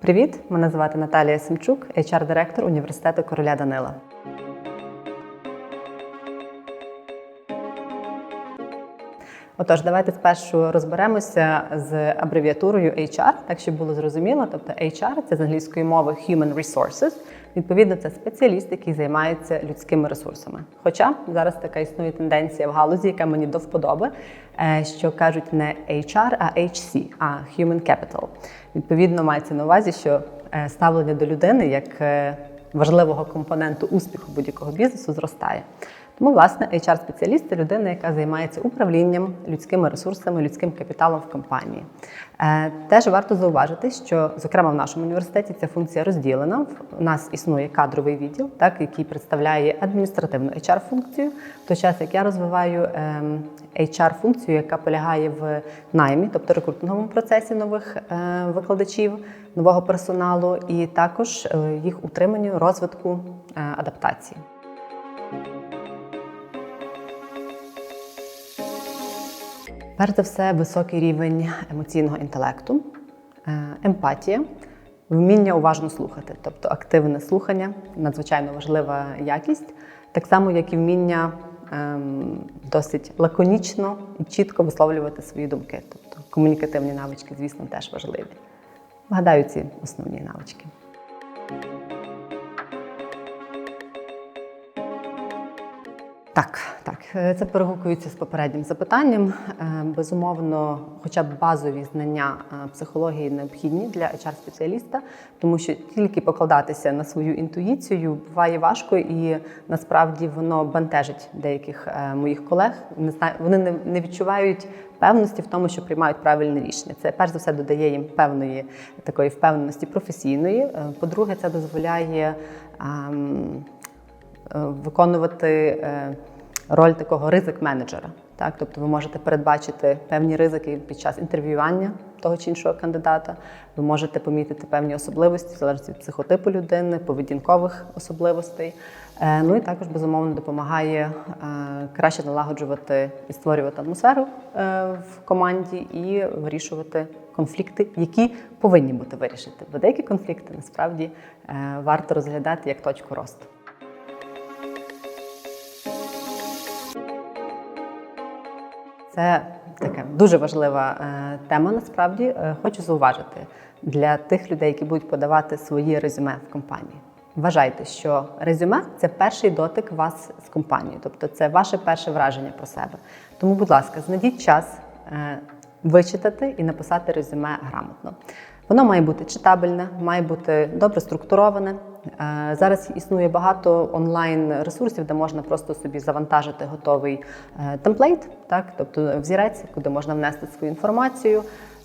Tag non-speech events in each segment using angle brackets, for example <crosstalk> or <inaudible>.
Привіт! Мене звати Наталія Семчук, HR-директор університету короля Данила. Отож, давайте спершу розберемося з абревіатурою HR, так щоб було зрозуміло. Тобто HR – це з англійської мови Human Resources. Відповідно, це спеціаліст, який займається людськими ресурсами. Хоча зараз така існує тенденція в галузі, яка мені до вподоби, е, що кажуть не HR, а HC, а Human Capital. Відповідно, мається на увазі, що е, ставлення до людини як е, важливого компоненту успіху будь-якого бізнесу зростає. Тому, власне, HR-спеціаліст це людина, яка займається управлінням людськими ресурсами, людським капіталом в компанії. Е, Теж варто зауважити, що, зокрема, в нашому університеті ця функція розділена. У нас існує кадровий відділ, так, який представляє адміністративну HR-функцію, в той час як я розвиваю ем, HR-функцію, яка полягає в наймі, тобто рекрутинговому процесі нових е, викладачів, нового персоналу, і також е, їх утриманню, розвитку, адаптації. Перш за все, високий рівень емоційного інтелекту, е, емпатія, вміння уважно слухати, тобто активне слухання надзвичайно важлива якість, так само, як і вміння ем, досить лаконічно і чітко висловлювати свої думки. Тобто комунікативні навички, звісно, теж важливі. Вгадаю ці основні навички. Так, так, е, це перегукується з попереднім запитанням. Е, Безумовно, хоча б базові знання е, психології необхідні для HR-спеціаліста, тому що тільки покладатися на свою інтуїцію буває важко, і насправді воно бентежить деяких моїх колег. Не знаю, вони не, відчувають певності в тому, що приймають правильне рішення. Це перш за все додає їм певної такої впевненості професійної. По-друге, це дозволяє. Е, виконувати е, роль такого ризик-менеджера. Так, тобто ви можете передбачити певні ризики під час інтерв'ювання того чи іншого кандидата. Ви можете помітити певні особливості, в залежності від психотипу людини, поведінкових особливостей. Е, Ну і також безумовно допомагає краще налагоджувати і створювати атмосферу в команді і вирішувати конфлікти, які повинні бути вирішені. Бо деякі конфлікти насправді варто розглядати як точку росту. Це така дуже важлива е, тема. Насправді Е, хочу зауважити для тих людей, які будуть подавати свої резюме в компанії. Вважайте, що резюме це перший дотик вас з компанією, тобто це ваше перше враження про себе. Тому, будь ласка, знайдіть час е, вичитати і написати резюме грамотно. Воно має бути читабельне, має бути добре структуроване. Е, Зараз існує багато онлайн ресурсів, де можна просто собі завантажити готовий е, темплейт, так тобто взірець, куди можна внести свою інформацію.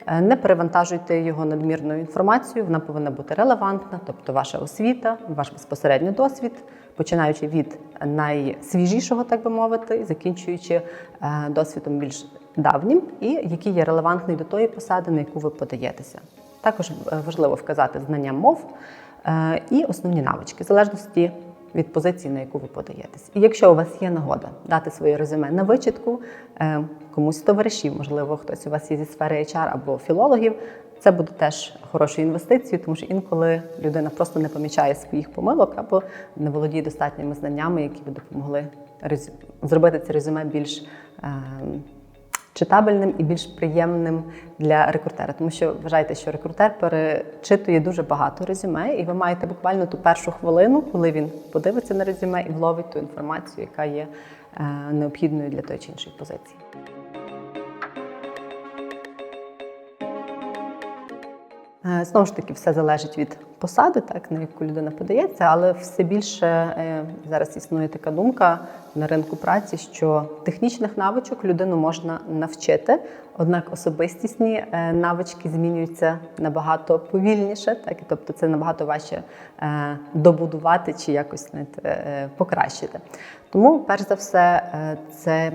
Е, Не перевантажуйте його надмірною інформацією, вона повинна бути релевантна, тобто ваша освіта, ваш безпосередньо досвід, починаючи від найсвіжішого, так би мовити, і закінчуючи досвідом більш давнім, і який є релевантний до тої посади, на яку ви подаєтеся. Також важливо вказати знання мов і основні навички, в залежності від позиції, на яку ви подаєтесь. І якщо у вас є нагода дати своє резюме на вичитку, е, комусь з товаришів, можливо, хтось у вас є зі сфери HR або філологів, це буде теж хорошою інвестицією, тому що інколи людина просто не помічає своїх помилок або не володіє достатніми знаннями, які би допомогли зробити це резюме більш е, читабельним і більш приємним для рекрутера. Тому що вважайте, що рекрутер перечитує дуже багато резюме, і ви маєте буквально ту першу хвилину, коли він подивиться на резюме і вловить ту інформацію, яка є е, необхідною для тої чи іншої позиції. Знову ж таки, все залежить від посади, так на яку людина подається, але все більше е, зараз існує така думка на ринку праці, що технічних навичок людину можна навчити, однак особистісні е, навички змінюються набагато повільніше, так тобто це набагато важче е, добудувати чи якось е, покращити. Тому, перш за все, е, це.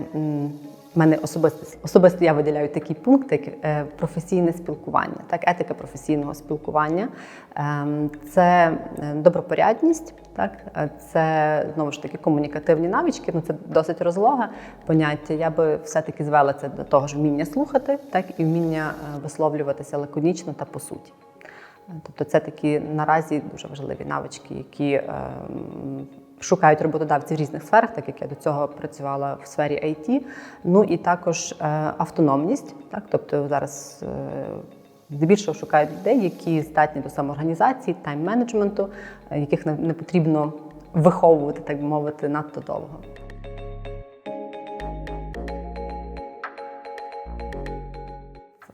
Мене особисто особисто я виділяю такий пункт, як е, професійне спілкування, так, етика професійного спілкування. Ем, Це е, добропорядність, так, е, це знову ж таки комунікативні навички. Ну це досить розлоге поняття. Я би все-таки звела це до того ж вміння слухати, так і вміння висловлюватися лаконічно та по суті. Тобто це такі наразі дуже важливі навички, які ем, шукають роботодавці в різних сферах, так як я до цього працювала в сфері IT. Ну і також е, автономність, так тобто зараз. е, Здебільшого шукають людей, які здатні до самоорганізації, тайм-менеджменту, е, яких не потрібно виховувати, так би мовити, надто довго.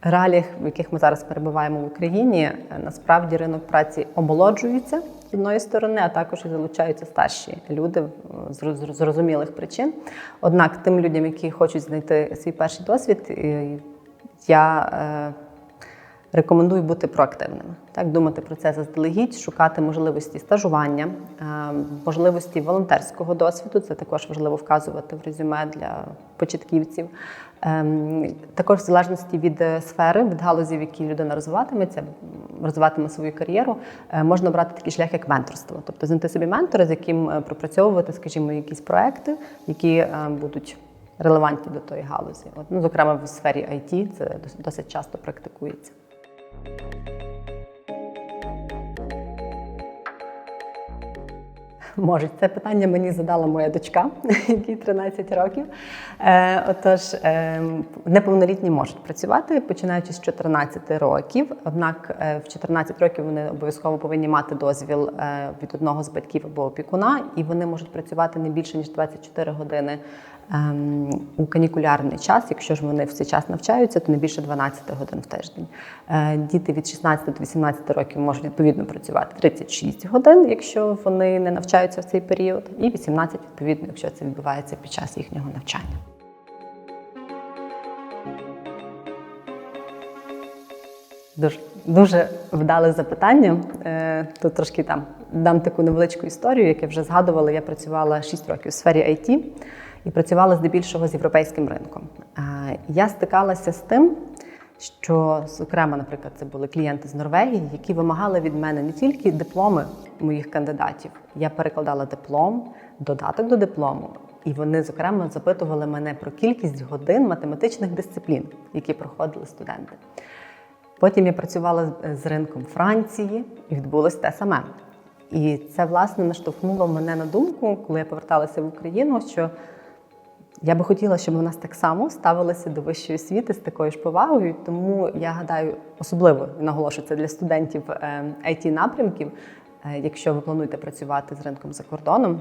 В реаліях, в яких ми зараз перебуваємо в Україні, насправді ринок праці омолоджується з одної сторони, а також і залучаються старші люди з зрозумілих причин. Однак тим людям, які хочуть знайти свій перший досвід, я е, Рекомендую бути проактивними, так думати про це заздалегідь, шукати можливості стажування, е, можливості волонтерського досвіду. Це також важливо вказувати в резюме для початківців. Ем, Також в залежності від е, сфери, від галузі, в якій людина розвиватиметься, розвиватиме свою кар'єру, е, можна обрати такий шлях, як менторство, тобто знайти собі ментора, з яким пропрацьовувати, скажімо, якісь проекти, які будуть релевантні до тої галузі. От, ну, зокрема, в сфері IT це досить часто практикується. Можуть. Це питання мені задала моя дочка, <laughs> якій 13 років. Е, отож, е, неповнолітні можуть працювати, починаючи з 14 років. Однак е, в 14 років вони обов'язково повинні мати дозвіл е, від одного з батьків або опікуна, і вони можуть працювати не більше ніж 24 години у канікулярний час. Якщо ж вони в цей час навчаються, то не більше 12 годин в тиждень. Е, Діти від 16 до 18 років можуть відповідно працювати 36 годин, якщо вони не навчаються в цей період, і 18 відповідно, якщо це відбувається під час їхнього навчання. Дуже, дуже вдале запитання. Е, Тут трошки там дам таку невеличку історію, як вже згадувала. Я працювала 6 років в сфері IT і працювала здебільшого з європейським ринком. Я стикалася з тим, що, зокрема, наприклад, це були клієнти з Норвегії, які вимагали від мене не тільки дипломи моїх кандидатів. Я перекладала диплом, додаток до диплому. І вони, зокрема, запитували мене про кількість годин математичних дисциплін, які проходили студенти. Потім я працювала з ринком Франції, і відбулось те саме. І це власне наштовхнуло мене на думку, коли я поверталася в Україну, що я би хотіла, щоб у нас так само ставилися до вищої освіти з такою ж повагою. Тому я гадаю, особливо наголошую це для студентів it напрямків. е, Якщо ви плануєте працювати з ринком за кордоном,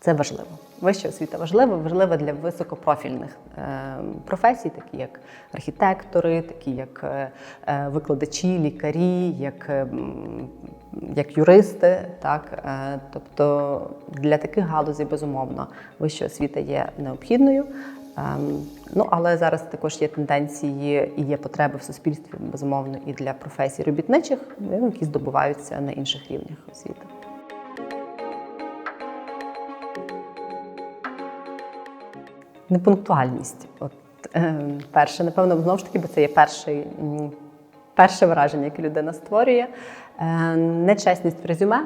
це важливо. Вища освіта важлива, важлива для високопрофільних е, професій, такі як архітектори, такі як е, е, викладачі, лікарі, як, е, як юристи. Так? Тобто для таких галузей, безумовно, вища освіта є необхідною. Ем, Ну, але зараз також є тенденції і є потреби в суспільстві, безумовно, і для професій робітничих, які здобуваються на інших рівнях освіти. Непунктуальність. От е, перше, напевно, знову ж таки, бо це є перший, перше враження, яке людина створює. Е, нечесність в резюме,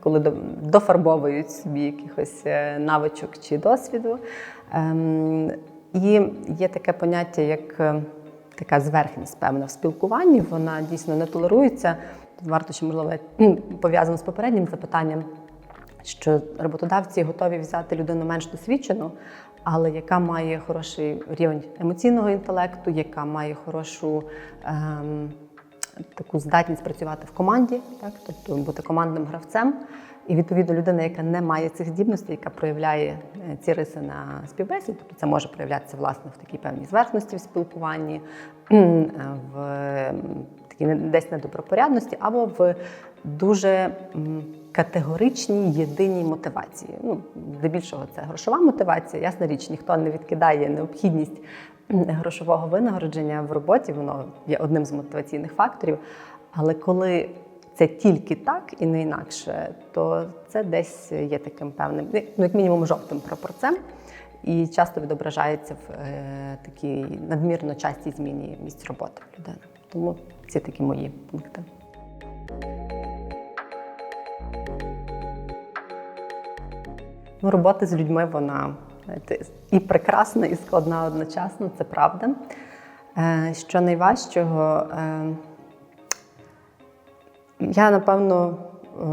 коли дофарбовують собі якихось е, навичок чи досвіду. Ем, і є таке поняття, як така зверхність, певна в спілкуванні. Вона дійсно не толерується. Варто ще можливо пов'язано з попереднім запитанням що роботодавці готові взяти людину менш досвідчену, але яка має хороший рівень емоційного інтелекту, яка має хорошу ем, таку здатність працювати в команді, так тобто бути командним гравцем. І відповідно людина, яка не має цих здібностей, яка проявляє е, ці риси на співбесіді, тобто це може проявлятися власне в такій певній зверхності в спілкуванні, в такій десь недобропорядності, або в дуже категоричній єдиній мотивації. Ну, здебільшого це грошова мотивація. Ясна річ, ніхто не відкидає необхідність грошового винагородження в роботі, воно є одним з мотиваційних факторів. Але коли це тільки так і не інакше, то це десь є таким певним, ну як мінімум, жовтим прапорцем. І часто відображається в е, такій надмірно частій зміні місць роботи людини. Тому ці такі мої пункти. Ну, робота з людьми, вона і прекрасна, і складна одночасно, це правда. Е, Що найважчого, е, Я напевно е,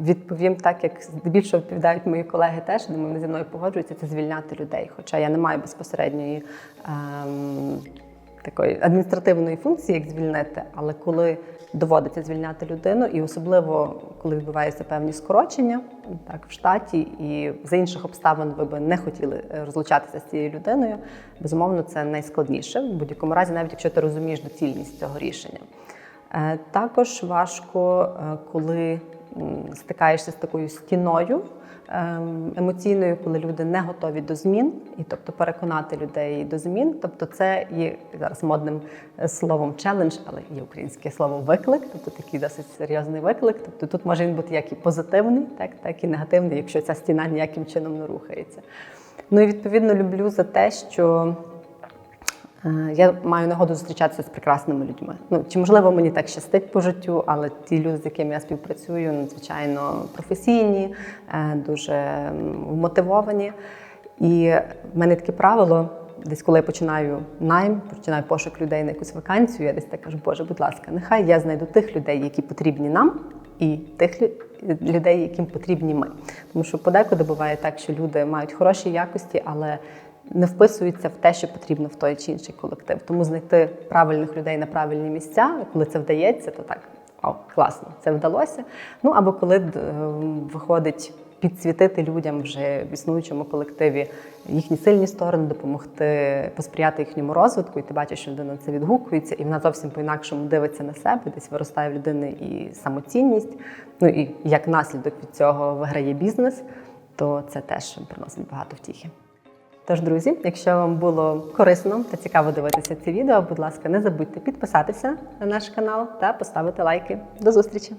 відповім так, як здебільшого відповідають мої колеги теж, думаю, вони зі мною погоджуються, це звільняти людей. Хоча я не маю безпосередньої ем, такої адміністративної функції, як звільнити, але коли доводиться звільняти людину, і особливо коли відбуваються певні скорочення, так в штаті, і за інших обставин ви би не хотіли е, розлучатися з цією людиною. Безумовно, це найскладніше в будь-якому разі, навіть якщо ти розумієш доцільність цього рішення. Е, Також важко, е, коли стикаєшся з такою стіною емоційною, коли люди не готові до змін, і тобто переконати людей до змін. Тобто, це є зараз модним е, словом челендж, але є українське слово виклик, тобто такий досить серйозний виклик. Тобто тут може він бути як і позитивний, так, так і негативний, якщо ця стіна ніяким чином не рухається. Ну і відповідно люблю за те, що Я маю нагоду зустрічатися з прекрасними людьми. Ну чи можливо мені так щастить по життю, але ті люди, з якими я співпрацюю, надзвичайно професійні, е, дуже вмотивовані. І в мене таке правило. Десь, коли я починаю найм, починаю пошук людей на якусь вакансію, я десь так кажу, Боже, будь ласка, нехай я знайду тих людей, які потрібні нам, і тих людей, яким потрібні ми. Тому що подекуди буває так, що люди мають хороші якості, але не вписуються в те, що потрібно в той чи інший колектив. Тому знайти правильних людей на правильні місця, коли це вдається, то так о, класно, це вдалося. Ну або коли е, виходить підсвітити людям вже в існуючому колективі їхні сильні сторони, допомогти посприяти їхньому розвитку, і ти бачиш, що людина це відгукується, і вона зовсім по-інакшому дивиться на себе, десь виростає в людини і самоцінність. Ну і як наслідок від цього виграє бізнес, то це теж приносить багато втіхи. Тож, друзі, якщо вам було корисно та цікаво дивитися це відео, будь ласка, не забудьте підписатися на наш канал та поставити лайки. До зустрічі!